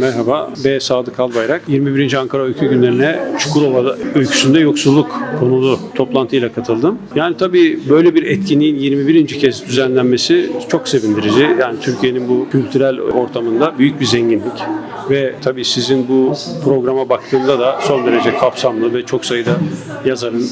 Merhaba, B. Sadık Albayrak. 21. Ankara Öykü Günlerine Çukurova öyküsünde yoksulluk konulu toplantıyla katıldım. Yani tabii böyle bir etkinliğin 21. kez düzenlenmesi çok sevindirici. Yani Türkiye'nin bu kültürel ortamında büyük bir zenginlik. Ve tabii sizin bu programa baktığımda da son derece kapsamlı ve çok sayıda yazarın,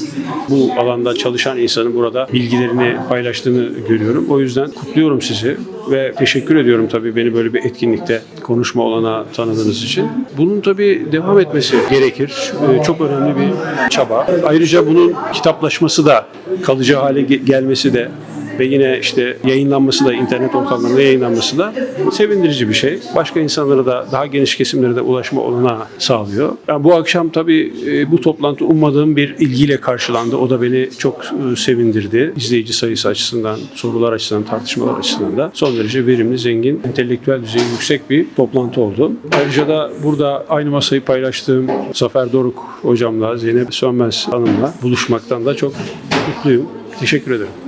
bu alanda çalışan insanın burada bilgilerini paylaştığını görüyorum. O yüzden kutluyorum sizi ve teşekkür ediyorum tabii beni böyle bir etkinlikte konuşma olana tanıdığınız için. Bunun tabii devam etmesi gerekir. Ee, Çok önemli bir çaba. Ayrıca bunun kitaplaşması da kalıcı hale ge- gelmesi de ve yine işte yayınlanması da internet ortamlarında yayınlanması da sevindirici bir şey. Başka insanlara da daha geniş kesimlere de ulaşma olanağı sağlıyor. Yani bu akşam tabii e, bu toplantı ummadığım bir ilgiyle karşılandı. O da beni çok e, sevindirdi. İzleyici sayısı açısından, sorular açısından, tartışmalar açısından da son derece verimli, zengin, entelektüel düzeyi yüksek bir toplantı oldu. Ayrıca da burada aynı masayı paylaştığım Zafer Doruk hocamla, Zeynep Sönmez hanımla buluşmaktan da çok mutluyum. Teşekkür ederim.